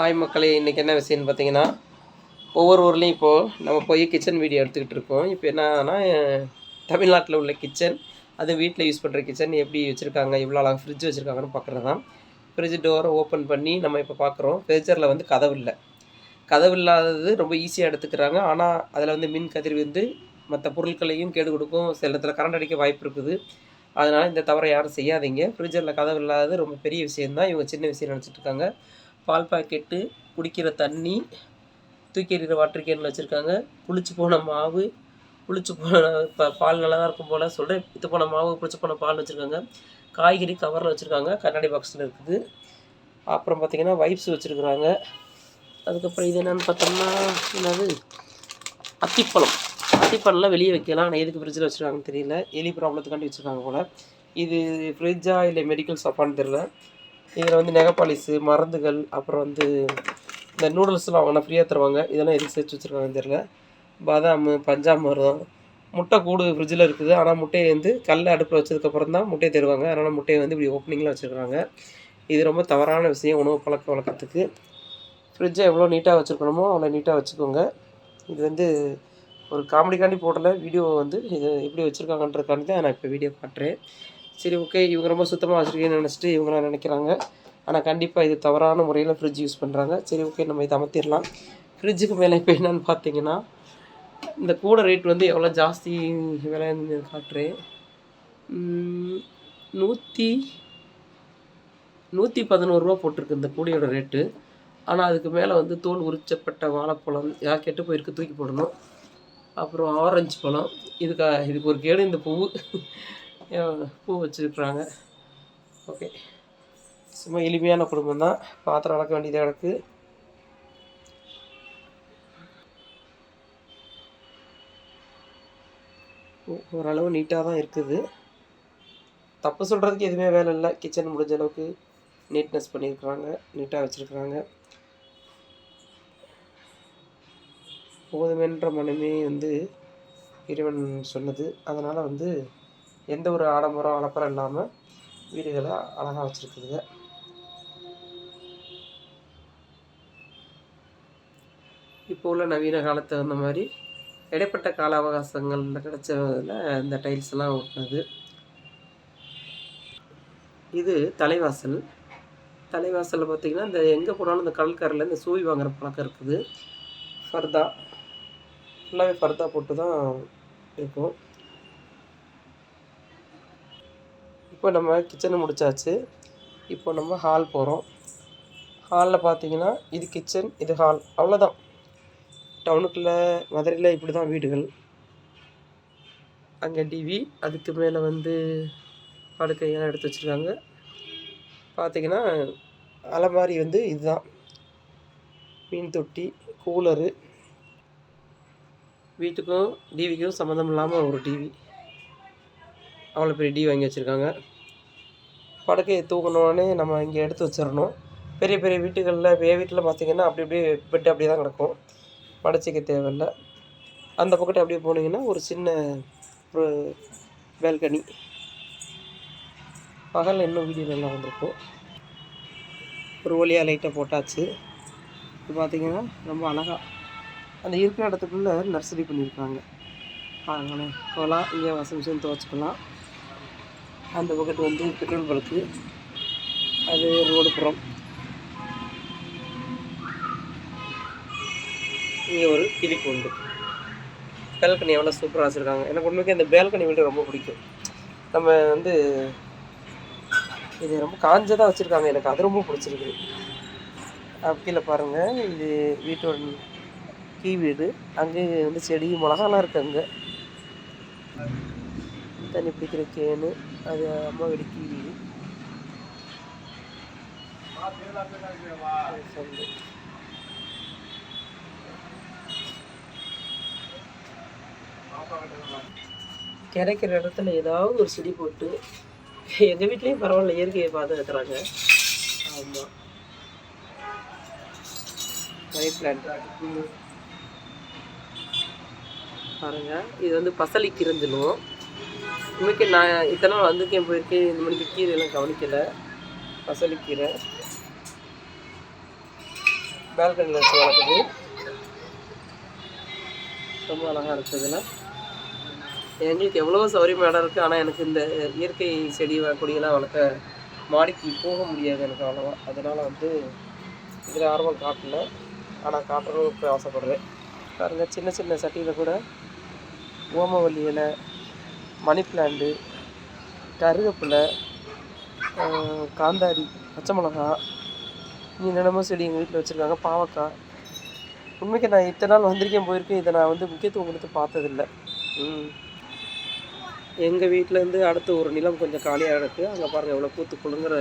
Hi மக்களே இன்றைக்கி என்ன விஷயம்னு பார்த்தீங்கன்னா ஒவ்வொரு ஊர்லேயும் இப்போது நம்ம போய் கிச்சன் வீடியோ எடுத்துக்கிட்டு இருக்கோம். இப்போ என்னன்னா தமிழ்நாட்டில் உள்ள கிச்சன் அது வீட்டில் யூஸ் பண்ணுற கிச்சன் எப்படி வச்சுருக்காங்க இவ்வளோ அழகாக ஃப்ரிட்ஜ் வச்சுருக்காங்கன்னு பார்க்குறது தான் ஃப்ரிட்ஜ் டோரை ஓப்பன் பண்ணி நம்ம இப்போ பார்க்குறோம். ஃப்ரிட்ஜரில் வந்து கதவு இல்லை. கதவு இல்லாதது ரொம்ப ஈஸியாக எடுத்துக்கிறாங்க. ஆனால் அதில் வந்து மின் கதிர் வந்து மற்ற பொருட்களையும் கேடு கொடுக்கும். சில இடத்துல கரண்ட் அடிக்க வாய்ப்பு இருக்குது. அதனால் இந்த தவறை யாரும் செய்யாதீங்க. ஃப்ரிட்ஜரில் கதவு இல்லாதது ரொம்ப பெரிய விஷயந்தான் இவங்க சின்ன விஷயம் நினச்சிட்டு இருக்காங்க. பால் பாக்கெட்டு குடிக்கிற தண்ணி தூக்கி எறிகிற வாட்டர் கேனில் வச்சுருக்காங்க. புளிச்சு போன மாவு புளிச்சு போன இப்போ பால் நல்லா தான் இருக்கும் போல் சொல்கிறேன் இது போன மாவு புளிச்சு போன பால் வச்சுருக்காங்க. காய்கறி கவரில் வச்சுருக்காங்க. கண்ணாடி பாக்ஸில் இருக்குது. அப்புறம் பார்த்திங்கன்னா வைப்ஸ் வச்சுருக்குறாங்க. அதுக்கப்புறம் இது என்னென்னு பார்த்தோம்னா என்னது? அத்திப்பழம். அத்திப்பழம்லாம் வெளியே வைக்கலாம். ஆனால் எதுக்கு ஃப்ரிட்ஜில் வச்சுருக்காங்கன்னு தெரியல. எலி ப்ராப்ளத்துக்காண்டி வச்சுருக்காங்க போல். இது ஃப்ரிட்ஜா இல்லை மெடிக்கல் ஷாப்பான்னு தெரியல. இதில் வந்து நெகப்பாலிஸு மருந்துகள் அப்புறம் வந்து இந்த நூடுல்ஸ்லாம் வாங்கினா ஃப்ரீயாக தருவாங்க. இதெல்லாம் எதுக்கு சேர்த்து வச்சுருக்காங்கன்னு தெரியல. பாதாம் பஞ்சாமிரதம் முட்டை கூடு ஃப்ரிட்ஜில் இருக்குது. ஆனால் முட்டையை வந்து கல் அடுப்பில் வச்சதுக்கப்புறம் தான் முட்டையை தருவாங்க அதனால் முட்டையை வந்து இப்படி ஓப்பனிங்கில் வச்சுருக்காங்க. இது ரொம்ப தவறான விஷயம் உணவு பழக்க வழக்கத்துக்கு. ஃப்ரிட்ஜை எவ்வளோ நீட்டாக வச்சுருக்கணுமோ அவ்வளோ நீட்டாக வச்சுக்கோங்க. இது வந்து ஒரு காமெடிக்காண்டி போடல. வீடியோ வந்து இது எப்படி வச்சுருக்காங்கன்றதுக்காண்டி தான் நான் இப்போ வீடியோ காட்டுறேன். சரி ஓகே இவங்க ரொம்ப சுத்தமாக வச்சுருக்கேன்னு நினச்சிட்டு இவங்களாம் நினைக்கிறாங்க. ஆனால் கண்டிப்பாக இது தவறான முறையில் ஃப்ரிட்ஜ் யூஸ் பண்ணுறாங்க சரி ஓகே நம்ம இதை அமர்த்திடலாம். ஃப்ரிட்ஜுக்கு மேலே இப்போ என்னென்னு பார்த்தீங்கன்னா இந்த கூட ரேட் வந்து எவ்வளோ ஜாஸ்தி விலைன்னு காட்டுறேன். நூற்றி நூற்றி பதினோருவா போட்டிருக்கு இந்த கூடையோட ரேட்டு ஆனால் அதுக்கு மேலே வந்து தோல் உரிச்சப்பட்ட வாழைப்பழம் யார் கெட்டு போயிருக்கு. தூக்கி போடணும். அப்புறம் ஆரஞ்சு பழம். இதுக்கா இதுக்கு ஒரு கேடு இந்த பூ. பூ வச்சுருக்குறாங்க. ஓகே. சும்மா எளிமையான குடும்பம் தான். பாத்திரம் வளர்க்க வேண்டியதாக கிடக்கு ஓரளவு நீட்டாக தான் இருக்குது. தப்பு சொல்கிறதுக்கு எதுவுமே வேலை இல்லை. கிச்சன் முடிஞ்ச அளவுக்கு நீட்னஸ் பண்ணியிருக்கிறாங்க நீட்டாக வச்சுருக்குறாங்க. போதுமென்ற மனமே வந்து இறைவன் சொன்னது. அதனால் வந்து எந்த ஒரு ஆடம்பரம் அலப்பறம் இல்லாமல் வீடுகளை அழகாக வச்சுருக்குதுங்க. இப்போ உள்ள நவீன காலத்து தகுந்த மாதிரி இடைப்பட்ட கால அவகாசங்களில் கிடைச்சதில் இந்த டைல்ஸ் எல்லாம் ஒட்டினது இது தலைவாசல். தலைவாசலில் பார்த்தீங்கன்னா இந்த எங்கே போனாலும் இந்த கடற்கரையில் இந்த சூவி வாங்குற பழக்கம் இருக்குது. ஃபர்தா. ஃபுல்லாகவே ஃபர்தா போட்டு தான் இருக்கும். இப்போ நம்ம கிச்சனை முடிச்சாச்சு. இப்போ நம்ம ஹால் போகிறோம் ஹாலில் பார்த்தீங்கன்னா இது கிச்சன் இது ஹால் அவ்வளோதான் டவுனுக்குள்ளே மதுரையில் இப்படி தான் வீடுகள். அங்கே டிவி அதுக்கு மேலே வந்து படுக்கையெல்லாம் எடுத்து வச்சுருக்காங்க. பார்த்தீங்கன்னா அலமாரி வந்து இதுதான். மீன் தொட்டி கூலரு வீட்டுக்கும் டிவிக்கும் சம்மந்தம் இல்லாமல் ஒரு டிவி அவ்வளோ பெரிய டி வாங்கி வச்சுருக்காங்க. படுக்கையை தூக்கணுன்னே நம்ம இங்கே எடுத்து வச்சிடணும். பெரிய பெரிய வீட்டுகளில் பெரிய வீட்டில் பார்த்தீங்கன்னா அப்படி அப்படியே பெட்டு அப்படியே தான் கிடக்கும். மடச்சிக்க தேவையில்ல. அந்த பக்கத்து அப்படியே போனீங்கன்னா ஒரு சின்ன ஒரு பேல்கனி பகலில் இன்னும் வீடியோ நல்லா வந்திருக்கும். ஒரு ஒளியாக லைட்டை போட்டாச்சு. இது பார்த்தீங்கன்னா ரொம்ப அழகாக அந்த இருக்கிற இடத்துக்குள்ளே நர்சரி பண்ணியிருக்காங்க. பாருங்களேன். போகலாம் இங்கே வாஷிங் மிஷின் துவச்சிக்கலாம். அந்த பக்கத்து வந்து பெட்ரோல் பல்க்கு அது ரோடு புறம். இங்கே ஒரு கிளிப்பு உண்டு. பேல்கனி எவ்வளோ சூப்பராக வச்சுருக்காங்க. எனக்கு உண்மைக்கு இந்த பேல்கனி வீடு ரொம்ப பிடிக்கும். நம்ம வந்து இது ரொம்ப காஞ்சதாக வச்சுருக்காங்க. எனக்கு அது ரொம்ப பிடிச்சிருக்கு. கீழே பாருங்கள் இது வீட்டோட கீ வீடு. அங்கே வந்து செடி மிளகாலாம் இருக்குது அங்கே. தண்ணி பிடிக்கிற கேனு. அது அம்மா வெடிக்கி கிடைக்கிற இடத்துல ஏதாவது ஒரு செடி போட்டு எங்கள் வீட்லேயும் பரவாயில்ல இயற்கையை பாதுகாக்கிறாங்க ஆமாம் மணி பிளான்ட் பாருங்க இது வந்து பசலி இன்னைக்கு நான் இத்தனை நாள் வந்திருக்கேன் போயிருக்கேன். இந்த மணிக்கு கீரை எல்லாம் கவனிக்கலை பசலிக்கீரை பால்கனியில் வச்சு வளர்க்குது. ரொம்ப அழகாக இருக்குதுன்னா எங்களுக்கு எவ்வளோ சௌரியமாக இடம் இருக்குது ஆனால் எனக்கு இந்த இயற்கை செடி வ- கொடியெல்லாம் வளர்க்க மாடிக்கு போக முடியாது எனக்கு அவ்வளோவா. அதனால் வந்து இதில் ஆர்வம் காட்டல. ஆனால் காட்டணும் ஆசைப்படுறேன். பாருங்கள் சின்ன சின்ன சட்டியில் கூட ஓமவல்லி இலை மணி பிளான்ட்டு கருவேப்பிலை காந்தாரி பச்சை மிளகா நீ என்னென்னமோ செடி எங்கள் வீட்டில் வச்சுருக்காங்க பாவக்காய். உண்மைக்கு நான் இத்தனை நாள் வந்திருக்கேன் போயிருக்கேன் இதை நான் வந்து முக்கியத்துவம் கொடுத்து பார்த்ததில்ல. ம். எங்கள் வீட்டிலேருந்து அடுத்து ஒரு நிலம் கொஞ்சம் காலியாக இருக்குது அங்கே பாருங்கள் எவ்வளோ பூத்து குழுங்குற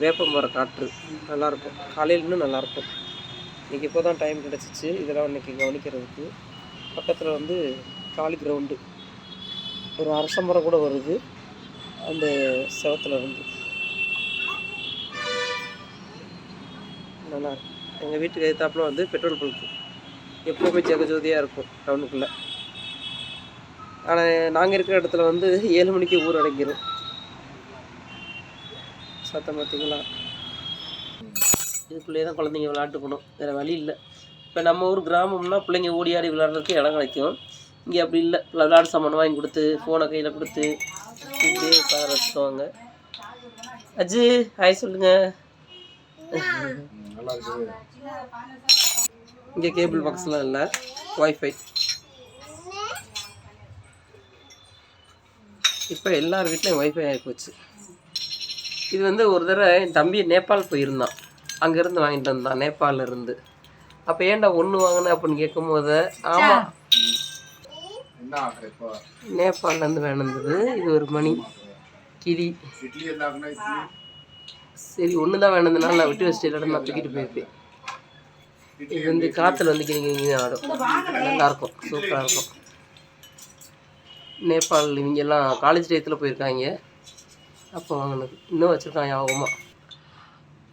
வேப்ப மரம் காற்று. நல்லாயிருக்கும். காலையில் இன்னும் நல்லாயிருக்கும். இன்றைக்கி இப்போ தான் டைம் கிடச்சிச்சு. இதெல்லாம் இன்றைக்கி கவனிக்கிறதுக்கு. பக்கத்தில் வந்து காலி கிரவுண்டு ஒரு அரச மரம் கூட வருது. அந்த செவத்தில் இருந்து. நல்லா இருக்கும் எங்கள் வீட்டுக்கு எதிர்த்தாப்புல வந்து பெட்ரோல் பங்க் எப்போவுமே ஜெகஜோதியாக இருக்கும் டவுனுக்குள்ளே ஆனால் நாங்கள் இருக்கிற இடத்துல வந்து ஏழு மணிக்கு ஊர் அடைக்கிறோம். சத்தம் பார்த்திங்களா இதுக்குள்ளேயே தான் குழந்தைங்க விளையாட்டுக்கணும் வேறு வழி இல்லை. இப்போ நம்ம ஊர் கிராமம்னா பிள்ளைங்க ஓடி ஆடி விளையாடுறதுக்கு இடம் கிடைக்கும். இங்கே அப்படி இல்லை. விளையாடு சாமான் வாங்கி கொடுத்து ஃபோனை கையில் கொடுத்து இப்படியே உட்கார வச்சுக்குவாங்க. அஜி ஹாய் சொல்லுங்க. இங்கே கேபிள் பாக்ஸ்லாம் இல்லை. ஒய்ஃபை இப்போ எல்லார் வீட்லேயும் ஒய்ஃபை ஆகி போச்சு. இது வந்து ஒரு தடவை என் தம்பி நேபாள் போயிருந்தான். அங்கேருந்து வாங்கிட்டு வந்தான் நேபாளில் இருந்து. அப்போ ஏன்டா ஒன்று வாங்கினேன் அப்படின்னு கேட்கும்போது ஆமாம் என்ன ஆகுற இப்போ நேபாள்லேருந்து வேணுந்தது இது ஒரு மணி. கிளி. இட்லி சரி ஒன்று தான் வேணுந்தனால நான் விட்டு வச்சுட்டு இல்லாட்டி நான் தூக்கிட்டு போயிருப்பேன் இது வந்து காற்றுல வந்து கிணி கிணி ஆடும். நல்லாயிருக்கும் சூப்பராக இருக்கும். நேபாள் இவங்கெல்லாம் காலேஜ் டயத்தில் போயிருக்காங்க. அப்போ வாங்கினது. இன்னும் வச்சுருக்கான் ஞாபகமாக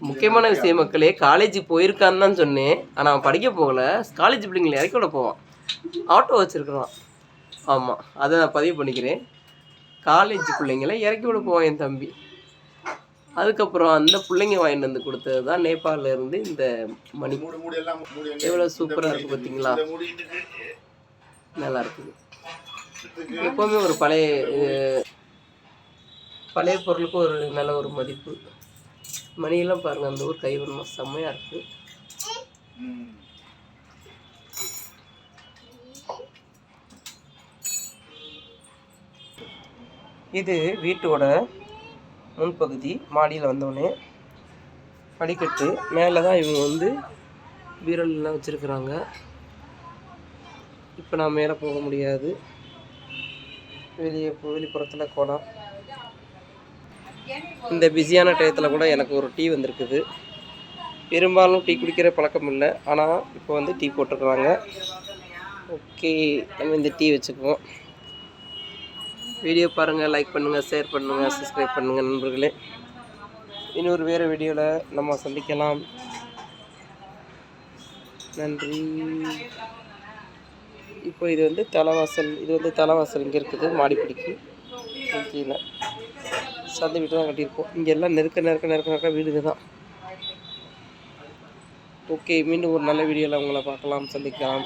முக்கியமான விஷயம் மக்களே காலேஜ் போயிருக்கான்னு தான் சொன்னேன். ஆனால் அவன் படிக்க போகல. காலேஜ் பிள்ளைங்களை இறக்கி விட போவான். ஆட்டோ வச்சுருக்கிறான். ஆமாம் அதை நான் பதிவு பண்ணிக்கிறேன். காலேஜ் பிள்ளைங்களை இறக்கி விட போவான் என் தம்பி. அதுக்கப்புறம் அந்த பிள்ளைங்க வாங்கிட்டு வந்து கொடுத்தது தான் நேபாளில் இருந்து இந்த மணி எவ்வளோ சூப்பராக இருக்குது பார்த்தீங்களா. நல்லா இருக்குது. எப்போவுமே ஒரு பழைய பழைய பொருளுக்கு ஒரு நல்ல ஒரு மதிப்பு. மணியெல்லாம் பாருங்கள் அந்த ஊர் கைவண்ணம் செம்மையாக இருக்குது இது வீட்டோட முன்பகுதி மாடியில் வந்தோடனே படிக்கட்டு. மேலே தான் இவங்க வந்து பீரல்லாம் வச்சுருக்குறாங்க. இப்போ நான் மேலே போக முடியாது. வெளியே வெளிப்புறத்தில் கோலம் இந்த பிஸியான டயத்தில் கூட எனக்கு ஒரு டீ வந்திருக்குது. பெரும்பாலும் டீ குடிக்கிற பழக்கம் இல்லை. ஆனால் இப்போ வந்து டீ போட்டிருக்குறாங்க. ஓகே நம்ம இந்த டீ வச்சுக்குவோம். வீடியோ பாருங்கள் லைக் பண்ணுங்கள் ஷேர் பண்ணுங்கள் சப்ஸ்கிரைப் பண்ணுங்கள் நண்பர்களே. இன்னொரு வேறு வீடியோவில் நம்ம சந்திக்கலாம். நன்றி. இப்போ இது வந்து தலைவாசல் இது வந்து தலைவாசல் இங்கே இருக்குது மாடிப்பிடிக்கு. கீழே சந்தை வீட்டு தான் கட்டியிருக்கோம். இங்கே எல்லாம் நெருக்க நெருக்க நெருக்க நெருக்க வீடுங்க தான் ஓகே மீண்டும் ஒரு நல்ல வீடியோவில் உங்களை பார்க்கலாம் சந்திக்கலாம்.